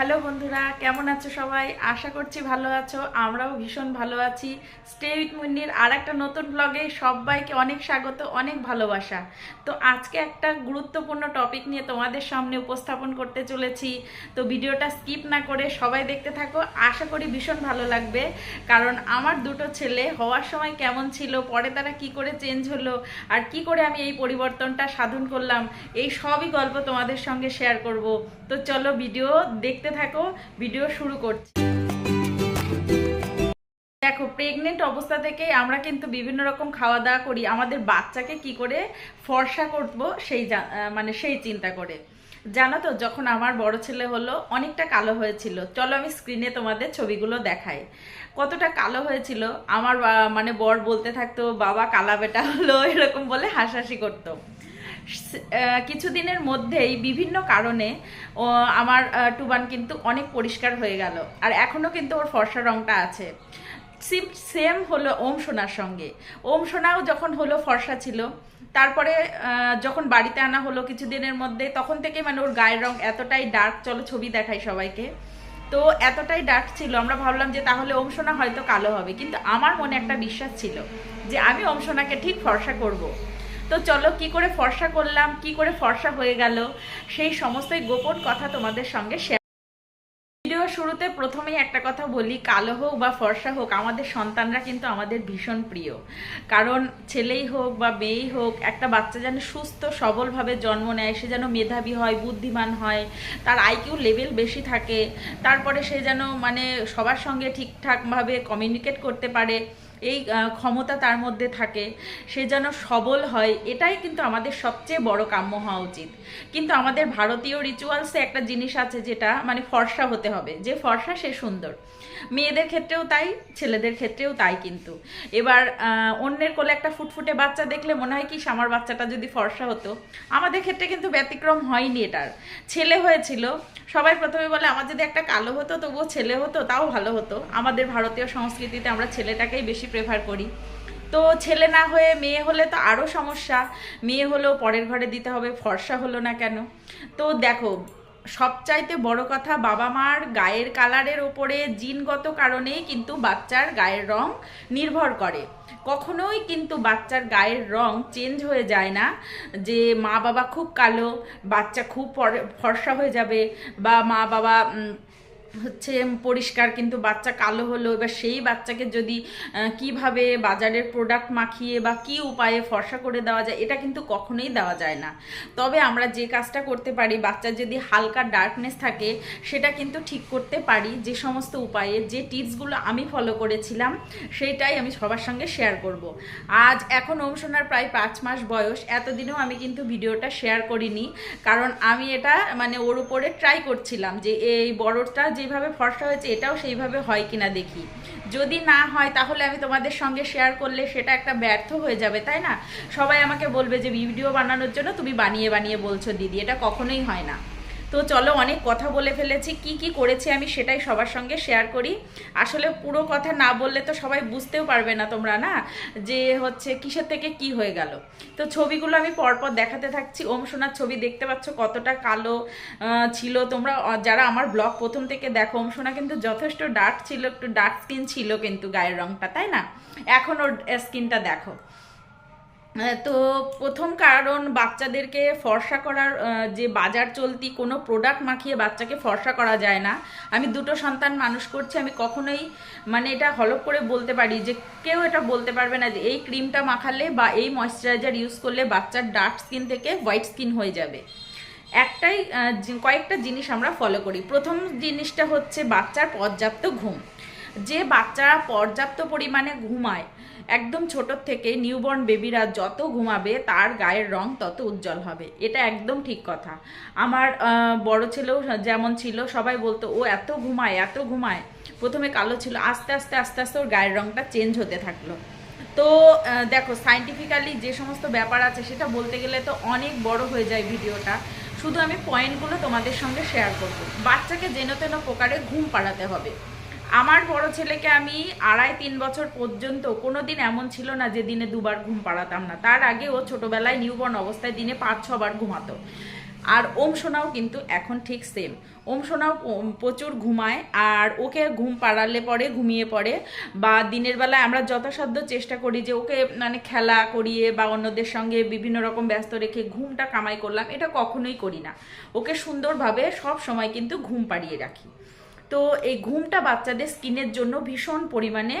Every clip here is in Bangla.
হ্যালো বন্ধুরা, কেমন আছো সবাই? আশা করছি ভালো আছো, আমরাও ভীষণ ভালো আছি। স্টে উইথ মুন্নির আর একটা নতুন ব্লগে সবাইকে অনেক স্বাগত, অনেক ভালোবাসা। তো আজকে একটা গুরুত্বপূর্ণ টপিক নিয়ে তোমাদের সামনে উপস্থাপন করতে চলেছি। তো ভিডিওটা স্কিপ না করে সবাই দেখতে থাকো, আশা করি ভীষণ ভালো লাগবে। কারণ আমার দুটো ছেলে হওয়ার সময় কেমন ছিল, পরে তারা কি করে চেঞ্জ হলো, আর কি করে আমি এই পরিবর্তনটা সাধন করলাম, এই সবই গল্প তোমাদের সঙ্গে শেয়ার করব। তো চলো ভিডিও দেখতে থাকো ভিডিও শুরু করছি। দেখো প্রেগনেন্ট অবস্থা থেকে আমরা কিন্তু বিভিন্ন রকম খাওয়া দাওয়া করি। আমাদের বাচ্চাকে কি করে ফর্সা করব সেই মানে সেই চিন্তা করে। জানো তো, যখন আমার বড় ছেলে হলো, অনেকটা কালো হয়েছিল। চলো আমি স্ক্রিনে তোমাদের ছবিগুলো দেখাই। কতটা কালো হয়েছিল, আমার মানে বর বলতে থাকতো, বাবা, কালা বেটা হলো, এরকম বলে হাসাহাসি করতো। কিছুদিনের মধ্যেই বিভিন্ন কারণে আমার টুবান কিন্তু অনেক পরিষ্কার হয়ে গেল। আর এখনও কিন্তু ওর ফর্সা রংটা আছে। সিম, সেম হলো ওম সোনার সঙ্গে। ওম সোনাও যখন হলো ফর্সা ছিল, তারপরে যখন বাড়িতে আনা হলো কিছুদিনের মধ্যে, তখন থেকে মানে ওর গায়ের রং এতটাই ডার্ক চলো ছবি দেখাই সবাইকে। তো এতটাই ডার্ক ছিল, আমরা ভাবলাম যে তাহলে ওম সোনা হয়তো কালো হবে। কিন্তু আমার মনে একটা বিশ্বাস ছিল যে আমি ওম সোনাকে ঠিক ফর্সা করব। তো চলো কি করে ফর্সা করলাম, কি করে ফর্সা হয়ে গেল, সেই সমস্তই গোপন কথা তোমাদের সঙ্গে শেয়ার ভিডিও শুরুতে প্রথমেই একটা কথা বলি, কালো হোক বা ফর্সা হোক, আমাদের সন্তানরা কিন্তু আমাদের ভীষণ প্রিয়। কারণ ছেলেই হোক বা মেয়েই হোক, একটা বাচ্চা যেন সুস্থ, সবলভাবে জন্ম নেয়, সে যেন মেধাবী হয়, বুদ্ধিমান হয়, তার আইকিউ লেভেল বেশি থাকে, তারপরে সে যেন মানে সবার সঙ্গে ঠিকঠাকভাবে কমিউনিকেট করতে পারে এই ক্ষমতা তার মধ্যে থাকে, সে যেন সবল হয়, এটাই কিন্তু আমাদের সবচেয়ে বড় কাম্য হওয়া উচিত। কিন্তু আমাদের ভারতীয় রিচুয়ালসে একটা জিনিস আছে যেটা মানে ফর্সা হতে হবে, যে ফর্সা সে সুন্দর। মেয়েদের ক্ষেত্রেও তাই, ছেলেদের ক্ষেত্রেও তাই কিন্তু। এবার অন্যের কোলে একটা ফুটফুটে বাচ্চা দেখলে মনে হয় কি আমার বাচ্চাটা যদি ফর্সা হতো। আমাদের ক্ষেত্রে কিন্তু ব্যতিক্রম হয়নি এটার। ছেলে হয়েছিল, সবাই প্রথমে বলে, আমার যদি একটা কালো হতো, তবুও ছেলে হতো, তাও ভালো হতো। আমাদের ভারতীয় সংস্কৃতিতে আমরা ছেলেটাকেই বেশি প্রেফার করি। তো ছেলে না হয়ে মেয়ে হলে তো আরও সমস্যা। মেয়ে হলেও পরের ঘরে দিতে হবে, ফর্সা হলো না কেন? তো দেখো, সবচাইতে বড় কথা বাবা মার গায়ের কালারের ওপরে জিনগত কারণেই কিন্তু বাচ্চার গায়ের রং নির্ভর করে। কখনোই কিন্তু বাচ্চার গায়ের রং চেঞ্জ হয়ে যায় না যে মা বাবা খুব কালো, বাচ্চা খুব ফর্সা হয়ে যাবে বা মা বাবা হচ্ছে পরিষ্কার, কিন্তু বাচ্চা কালো হলো, এবার সেই বাচ্চাকে যদি কীভাবে বাজারের প্রোডাক্ট মাখিয়ে বা কি উপায়ে ফর্সা করে দেওয়া যায়, এটা কিন্তু কখনোই দেওয়া যায় না। তবে আমরা যে কাজটা করতে পারি, বাচ্চার যদি হালকা ডার্কনেস থাকে, সেটা কিন্তু ঠিক করতে পারি। যে সমস্ত উপায়ে, যে টিপসগুলো আমি ফলো করেছিলাম, সেইটাই আমি সবার সঙ্গে শেয়ার করব। আজ এখন ওমসোনার প্রায় পাঁচ মাস বয়স, এতদিনেও আমি কিন্তু ভিডিওটা শেয়ার করিনি, কারণ আমি এটা মানে ওর উপরে ট্রাই করছিলাম যে, এই বড়টা যেভাবে ফর্সা হয়েছে, এটাও সেইভাবে হয় কিনা দেখি। যদি না হয়, তাহলে আমি তোমাদের সঙ্গে শেয়ার করলে সেটা একটা ব্যর্থ হয়ে যাবে, তাই না? সবাই আমাকে বলবে যে, ভিডিও বানানোর জন্য তুমি বানিয়ে বানিয়ে বলছো, দিদি। এটা কখনোই হয় না। তো চলো অনেক কথা বলে ফেলেছি, কি কি করেছি আমি সেটাই সবার সঙ্গে শেয়ার করি। আসলে পুরো কথা না বললে তো সবাই বুঝতেও পারবে না তোমরা, না? যে হচ্ছে কিসের থেকে কি হয়ে গেল। তো ছবিগুলো আমি পরপর দেখাতে থাকছি। ওম সোনার ছবি দেখতে পাচ্ছ কতটা কালো ছিল। তোমরা যারা আমার ব্লগ প্রথম থেকে দেখো, ওম সোনা কিন্তু যথেষ্ট ডার্ক ছিল, একটু ডার্ক স্কিন ছিল কিন্তু গায়ের রংটা, তাই না? এখন ওর স্কিনটা দেখো। তো প্রথম কারণ বাচ্চাদেরকে ফর্সা করার যে বাজার চলতি কোনো প্রোডাক্ট মাখিয়ে বাচ্চাকে ফর্সা করা যায় না। আমি দুটো সন্তান মানুষ করছি, আমি কখনোই মানে এটা হলপ করে বলতে পারি যে কেউ এটা বলতে পারবে না যে এই ক্রিমটা মাখালে বা এই ময়শ্চারাইজার ইউজ করলে বাচ্চার ডার্ক স্কিন থেকে হোয়াইট স্কিন হয়ে যাবে। একটাই কয়েকটা জিনিস আমরা ফলো করি। প্রথম জিনিসটা হচ্ছে বাচ্চার পর্যাপ্ত ঘুম। যে বাচ্চারা পর্যাপ্ত পরিমাণে ঘুমায় একদম ছোট থেকে নিউবর্ন বেবিরা যত ঘুমাবে, তার গায়ের রং তত উজ্জ্বল হবে। এটা একদম ঠিক কথা। আমার বড় ছেলেও যেমন ছিল, সবাই বলতো, ও এত ঘুমায় এত ঘুমায়। প্রথমে কালো ছিল, আস্তে আস্তে আস্তে আস্তে ওর গায়ের রংটা চেঞ্জ হতে থাকল। তো দেখো সাইন্টিফিক্যালি যে সমস্ত ব্যাপার আছে, সেটা বলতে গেলে তো অনেক বড় হয়ে যায় ভিডিওটা। শুধু আমি পয়েন্টগুলো তোমাদের সঙ্গে শেয়ার করব। বাচ্চাকে যেন তেন প্রকারে ঘুম পাড়াতে হবে। আমার বড় ছেলেকে আমি আড়াই তিন বছর পর্যন্ত কোনো দিন এমন ছিল না যে দিনে দুবার ঘুম পাড়াতাম না। তার আগে ও ছোটবেলায় নিউবর্ন অবস্থায় দিনে পাঁচ, ছবার ঘুমাতো। আর ওম সোনাও কিন্তু এখন ঠিক সেম ওম সোনাও প্রচুর ঘুমায়, আর ওকে ঘুম পাড়ালে পরে, ঘুমিয়ে পড়ে, বা দিনের বেলায় আমরা যথাসাধ্য চেষ্টা করি যে ওকে মানে খেলা করিয়ে বা অন্যদের সঙ্গে বিভিন্ন রকম ব্যস্ত রেখে ঘুমটা কামাই করলাম। এটা কখনোই করি না। ওকে সুন্দরভাবে সব সময় কিন্তু ঘুম পাড়িয়ে রাখি। তো এই ঘুমটা বাচ্চাদের স্কিনের জন্য ভীষণ পরিমাণে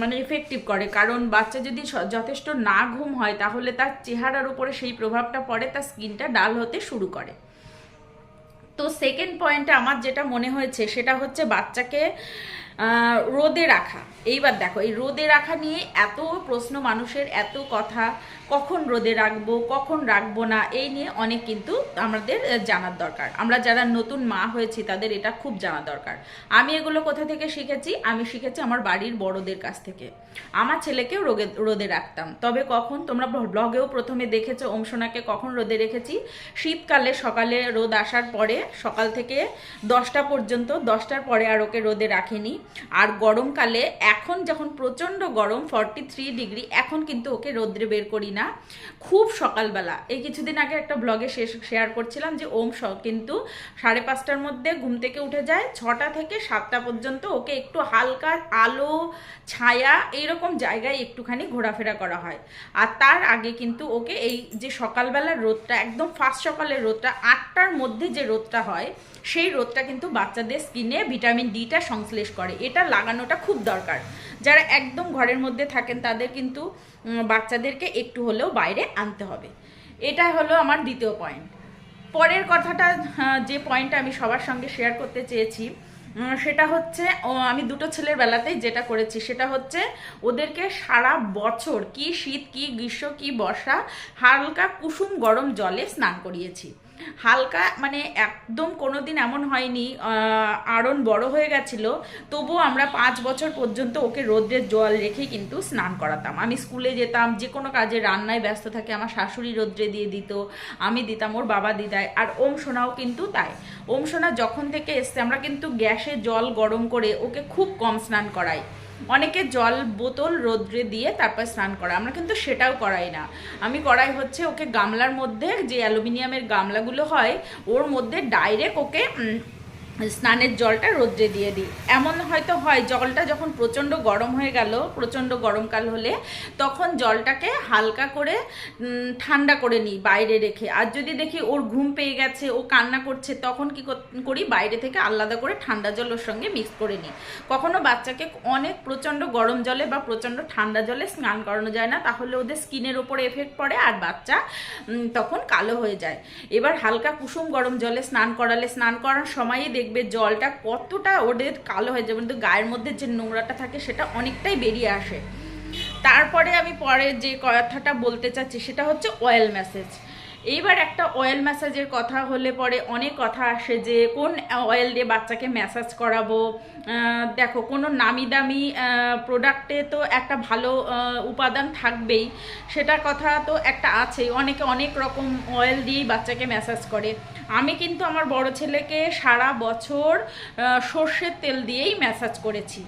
মানে এফেক্টিভ করে। কারণ বাচ্চা যদি যথেষ্ট না ঘুম হয়, তাহলে তার চেহারার উপরে সেই প্রভাবটা পড়ে, তার স্কিনটা ডাল হতে শুরু করে। তো সেকেন্ড পয়েন্টে আমার যেটা মনে হয়েছে, সেটা হচ্ছে বাচ্চাকে রোদে রাখা। এইবার দেখো, এই রোদে রাখা নিয়ে এত প্রশ্ন মানুষের, এত কথা। কখন রোদে রাখব, কখন রাখব না, এই নিয়ে অনেক কিন্তু আমাদের জানার দরকার। আমরা যারা নতুন মা হয়েছি, তাদের এটা খুব জানা দরকার। আমি এগুলো কোথা থেকে শিখেছি? আমি শিখেছি আমার বাড়ির বড়দের কাছ থেকে। আমার ছেলেকেও রোগে, রোদে রাখতাম। তবে কখন? তোমরা ব্লগেও প্রথমে দেখেছ ওমসোনাকে কখন রোদে রেখেছি? শীতকালে সকালে রোদ আসার পরে সকাল থেকে দশটা পর্যন্ত, দশটার পরে আর ওকে রোদে রাখিনি। আর গরমকালে এখন যখন প্রচণ্ড গরম ফর্টি ডিগ্রি এখন কিন্তু ওকে রোদ্রে বের করি না, খুব সকালবেলা। এই কিছুদিন আগে একটা ব্লগে শেয়ার করছিলাম যে ওম স- কিন্তু সাড়ে পাঁচটার মধ্যে ঘুম থেকে উঠে যায়, ছটা থেকে সাতটা পর্যন্ত ওকে একটু হালকা আলো, ছায়া এইরকম জায়গায় একটুখানি ঘোরাফেরা করা হয়। আর তার আগে কিন্তু ওকে এই যে সকালবেলার রোদটা, একদম ফার্স্ট সকালের রোদটা, আটটার মধ্যে যে রোদটা হয় সেই রোদটা কিন্তু বাচ্চাদের স্কিনে ভিটামিন ডিটা সংশ্লেষ করে। এটা লাগানোটা খুব দরকার। যারা একদম ঘরের মধ্যে থাকেন, তাদের কিন্তু বাচ্চাদেরকে একটু হলেও বাইরে আনতে হবে। এটা হলো আমার দ্বিতীয় পয়েন্ট পরের কথাটা যে পয়েন্টটা আমি সবার সঙ্গে শেয়ার করতে চেয়েছি সেটা হচ্ছে আমি দুটো ছেলের বেলাতেই যেটা করেছি, সেটা হচ্ছে ওদেরকে সারা বছর কি শীত, কি গ্রীষ্ম, কি বর্ষা, হালকা কুসুম গরম জলে স্নান করিয়েছি। হালকা মানে একদম কোনোদিন এমন হয়নি আড়ন বড় হয়ে গেছিল, তবুও আমরা পাঁচ বছর পর্যন্ত ওকে রোদ্রের জল রেখে কিন্তু স্নান করাতাম। আমি স্কুলে যেতাম, যে কোনো কাজে রান্নায় ব্যস্ত থাকে, আমার শাশুড়ি রোদ্রে দিয়ে দিত, আমি দিতাম, ওর বাবা দিদায় আর ওম সোনাও কিন্তু তাই। ওম সোনা যখন থেকে এসছে, আমরা কিন্তু গ্যাসে জল গরম করে ওকে খুব কম স্নান করাই। অনেকে জল বোতল রোদ্রে দিয়ে তারপর স্নান করা, আমরা কিন্তু সেটাও করাই না। আমি করাই হচ্ছে ওকে গামলার মধ্যে, যে অ্যালুমিনিয়ামের গামলাগুলো হয়, ওর মধ্যে ডাইরেক্ট ওকে স্নানের জলটা রোদ্রে দিয়ে দিই। এমন হয়তো হয়, জলটা যখন প্রচণ্ড গরম হয়ে গেল, প্রচণ্ড গরমকাল হলে তখন জলটাকে হালকা করে ঠান্ডা করে নিই বাইরে রেখে। আর যদি দেখি ওর ঘুম পেয়ে গেছে, ও কান্না করছে, তখন কি কর- বাইরে থেকে আলাদা করে ঠান্ডা জল ওর সঙ্গে মিক্স করে নিই। কখনো বাচ্চাকে অনেক প্রচণ্ড গরম জলে বা প্রচণ্ড ঠান্ডা জলে স্নান করানো যায় না, তাহলে ওদের স্কিনের ওপরে এফেক্ট পড়ে আর বাচ্চা তখন কালো হয়ে যায়। এবার হালকা কুসুম গরম জলে স্নান করালে, স্নান করার সময়ই দেখবে জলটা কতটা ওদের কালো হয়ে যাবে, কিন্তু গায়ের মধ্যে যে নোংরাটা থাকে সেটা অনেকটাই বেরিয়ে আসে। তারপরে আমি পরে যে কথাটা বলতে চাচ্ছি সেটা হচ্ছে অয়েল ম্যাসেজ এইবার একটা অয়েল ম্যাসাজের কথা হলে পরে অনেক কথা আসে যে কোন অয়েল দিয়ে বাচ্চাকে ম্যাসাজ করাবো। দেখো, কোনো নামি দামি প্রোডাক্টে তো একটা ভালো উপাদান থাকবেই। সেটার কথা তো একটা আছেই। অনেকে অনেক রকম অয়েল দিয়েই বাচ্চাকে ম্যাসাজ করে। আমি কিন্তু আমার বড় ছেলেকে সারা বছর সর্ষের তেল দিয়েই ম্যাসাজ করেছি।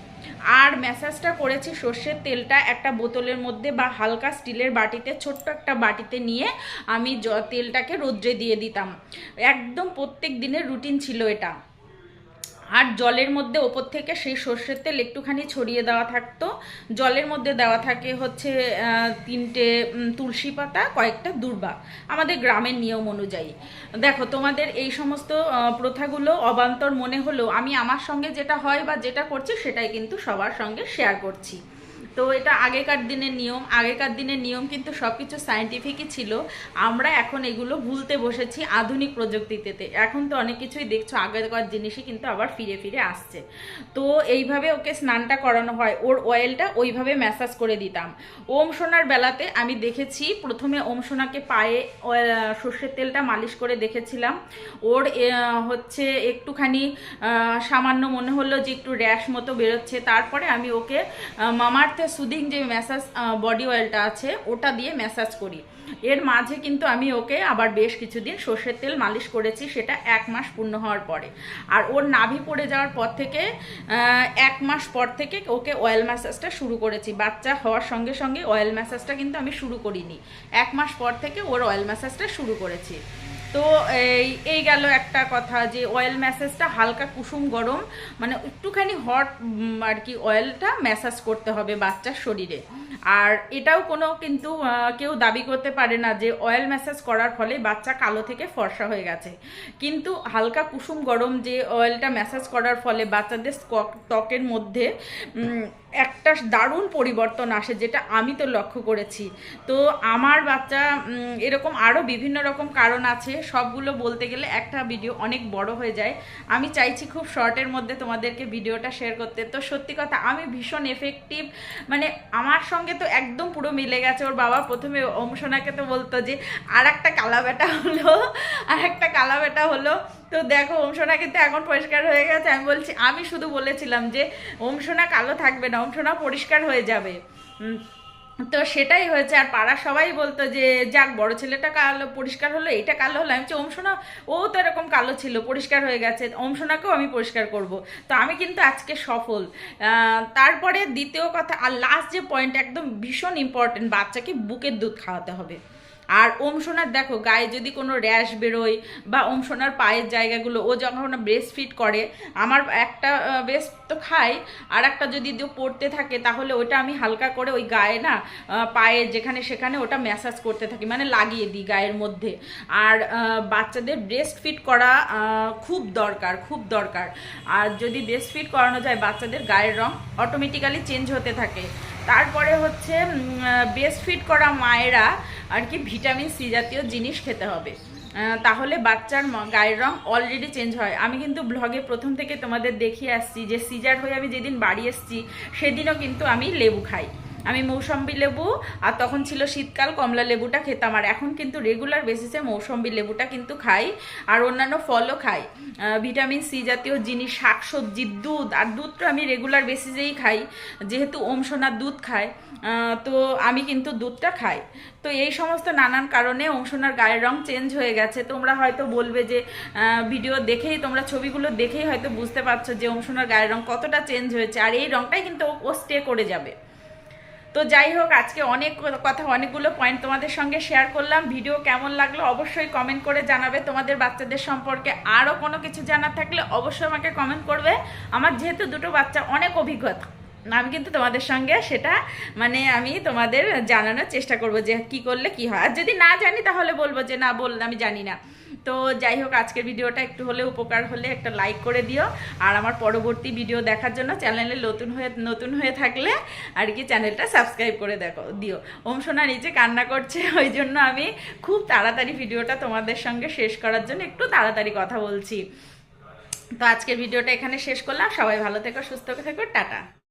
আর ম্যাসাজটা করেছি সর্ষের তেলটা একটা বোতলের মধ্যে বা হালকা স্টিলের বাটিতে, ছোট্ট একটা বাটিতে নিয়ে আমি তেলটাকে রোদ্রে দিয়ে দিতাম। একদম প্রত্যেক দিনের রুটিন ছিল এটা। আর জলের মধ্যে ওপর থেকে সেই সর্ষের তেল একটুখানি ছড়িয়ে দেওয়া থাকতো। জলের মধ্যে দেওয়া থাকে হচ্ছে তিনটে তুলসী পাতা, কয়েকটা দুর্বা। আমাদের গ্রামের নিয়ম অনুযায়ী। দেখো, তোমাদের এই সমস্ত প্রথাগুলো অবান্তর মনে হলেও আমি আমার সঙ্গে যেটা হয় বা যেটা করছি সেটাই কিন্তু সবার সঙ্গে শেয়ার করছি। তো এটা আগেকার দিনের নিয়ম। আগেকার দিনের নিয়ম কিন্তু সব কিছু সায়েন্টিফিকই ছিল। আমরা এখন এগুলো ভুলতে বসেছি আধুনিক প্রযুক্তিতে। এখন তো অনেক কিছুই দেখছ, আগেকার জিনিসই কিন্তু আবার ফিরে ফিরে আসছে। তো এইভাবে ওকে স্নানটা করানো হয়। ওর অয়েলটা ওইভাবে ম্যাসাজ করে দিতাম। ওম সোনার বেলাতে আমি দেখেছি, প্রথমে ওম সোনাকে পায়ে সর্ষের তেলটা মালিশ করে দেখেছিলাম। ওর হচ্ছে একটুখানি সামান্য মনে হলো যে একটু র্যাশ মতো বেরোচ্ছে। তারপরে আমি ওকে মামার্থে সুদিং যে ম্যাসাজ বডি অয়েলটা আছে, ওটা দিয়ে ম্যাসাজ করি। এর মাঝে কিন্তু আমি ওকে আবার বেশ কিছুদিন সর্ষের তেল মালিশ করেছি, সেটা এক মাস পূর্ণ হওয়ার পরে। আর ওর নাভি পড়ে যাওয়ার পর থেকে এক মাস পর থেকে ওকে অয়েল ম্যাসাজটা শুরু করেছি। বাচ্চা হওয়ার সঙ্গে সঙ্গে অয়েল ম্যাসাজটা কিন্তু আমি শুরু করিনি। এক মাস পর থেকে ওর অয়েল ম্যাসাজটা শুরু করেছি। তো এই এই গেল একটা কথা যে অয়েল ম্যাসেজটা হালকা কুসুম গরম মানে একটুখানি হট আর কি অয়েলটা ম্যাসাজ করতে হবে বাচ্চার শরীরে। আর এটাও কোনো কিন্তু কেউ দাবি করতে পারে না যে অয়েল ম্যাসাজ করার ফলে বাচ্চা কালো থেকে ফর্সা হয়ে গেছে। কিন্তু হালকা কুসুম গরম যে অয়েলটা ম্যাসাজ করার ফলে বাচ্চাদের ত্বকের মধ্যে একটা দারুণ পরিবর্তন আসে যেটা আমি তো লক্ষ্য করেছি। তো আমার বাচ্চা এরকম আরও বিভিন্ন রকম কারণ আছে। সবগুলো বলতে গেলে একটা ভিডিও অনেক বড় হয়ে যায়। আমি চাইছি খুব শর্টের মধ্যে তোমাদেরকে ভিডিওটা শেয়ার করতে। তো সত্যি কথা, আমি ভীষণ এফেক্টিভ মানে আমার সঙ্গে তো একদম পুরো মিলে গেছে। ওর বাবা প্রথমে অংশনাকে তো বলতো যে আর একটা কালা বেটা হলো আর একটা কালা বেটা হলো। তো দেখো ওমসোনা কিন্তু এখন পরিষ্কার হয়ে গেছে। আমি বলছি আমি শুধু বলেছিলাম যে ওমসোনা কালো থাকবে না ওমসোনা পরিষ্কার হয়ে যাবে। তো সেটাই হয়েছে। আর পাড়ার সবাই বলতো যে যাক বড় ছেলেটা কালো পরিষ্কার হলো এটা কালো হলো। আমি বলছি, ওমসোনা ও তো এরকম কালো ছিল পরিষ্কার হয়ে গেছে ওমসোনাকেও আমি পরিষ্কার করব। তো আমি কিন্তু আজকে সফল। তারপরে দ্বিতীয় কথা আর লাস্ট যে পয়েন্ট একদম ভীষণ ইম্পর্টেন্ট বাচ্চাকে বুকের দুধ খাওয়াতে হবে। আর ওম সোনার দেখো গায়ে যদি কোনো র্যাশ বেরোয় বা ওম সোনার পায়ের জায়গাগুলো ও যখন ব্রেস্ট ফিট করে আমার একটা ব্রেস্ট তো খাই আর একটা যদি পড়তে থাকে তাহলে ওটা আমি হালকা করে ওই গায়ে না আহ, পায়ে যেখানে সেখানে ওটা ম্যাসাজ করতে থাকি মানে লাগিয়ে দিই গায়ের মধ্যে। আর বাচ্চাদের ব্রেস্ট ফিট করা খুব দরকার খুব দরকার। আর যদি ব্রেস্ট ফিট করানো যায় বাচ্চাদের গায়ের রং অটোমেটিক্যালি চেঞ্জ হতে থাকে। তারপরে হচ্ছে বেস্ট ফিট করা মায়েরা আর কি ভিটামিন সি জাতীয় জিনিস খেতে হবে। তাহলে বাচ্চার গায়ের রং অলরেডি চেঞ্জ হয়। আমি কিন্তু ব্লগে প্রথম থেকে তোমাদের দেখিয়ে আসছি যে সিজার হয়ে আমি যেদিন বাড়ি এসেছি, সেদিনও কিন্তু আমি লেবু খাই। আমি মৌসম্বি লেবু আর তখন ছিল শীতকাল কমলা লেবুটা খেতাম। আর এখন কিন্তু রেগুলার বেসিসে মৌসম্বি লেবুটা কিন্তু খাই আর অন্যান্য ফলও খাই। ভিটামিন সি জাতীয় জিনিস, শাকসবজি, দুধ আর দুধটা আমি রেগুলার বেসিসেই খাই। যেহেতু ওম সোনার দুধ খায় তো আমি কিন্তু দুধটা খাই। তো এই সমস্ত নানান কারণে অংশনার গায়ের রং চেঞ্জ হয়ে গেছে। তোমরা হয়তো বলবে যে ভিডিও দেখেই, তোমরা ছবিগুলো দেখেই হয়তো বুঝতে পারছ যে অংশনার গায়ের রং কতটা চেঞ্জ হয়েছে। আর এই রংটাই কিন্তু ও স্টে করে যাবে। তো যাই হোক, আজকে অনেক কথা, অনেকগুলো পয়েন্ট তোমাদের সঙ্গে শেয়ার করলাম। ভিডিও কেমন লাগল অবশ্যই কমেন্ট করে জানাবে। তোমাদের বাচ্চাদের সম্পর্কে আরও কোনো কিছু জানার থাকলে অবশ্যই আমাকে কমেন্ট করবে। আমার যেহেতু দুটো বাচ্চা, অনেক অভিজ্ঞতা। আমি কিন্তু তোমাদের সঙ্গে সেটা মানে আমি তোমাদের জানানোর চেষ্টা করব যে কি করলে কি হয়। আর যদি না জানি, তাহলে বলব যে না, বল, আমি জানি না। তো যাই হোক, আজকের ভিডিওটা একটু হলে উপকার হলে একটা লাইক করে দিও। আর আমার পরবর্তী ভিডিও দেখার জন্য চ্যানেলে নতুন হয়ে নতুন হয়ে থাকলে আর কি চ্যানেলটা সাবস্ক্রাইব করে দেখো, দিও। ওম সোনা নিচে কান্না করছে, ওই জন্য আমি খুব তাড়াতাড়ি ভিডিওটা তোমাদের সঙ্গে শেষ করার জন্য একটু তাড়াতাড়ি কথা বলছি। তো আজকের ভিডিওটা এখানে শেষ করলাম। সবাই ভালো থেকো, সুস্থ থেকো, টাটা।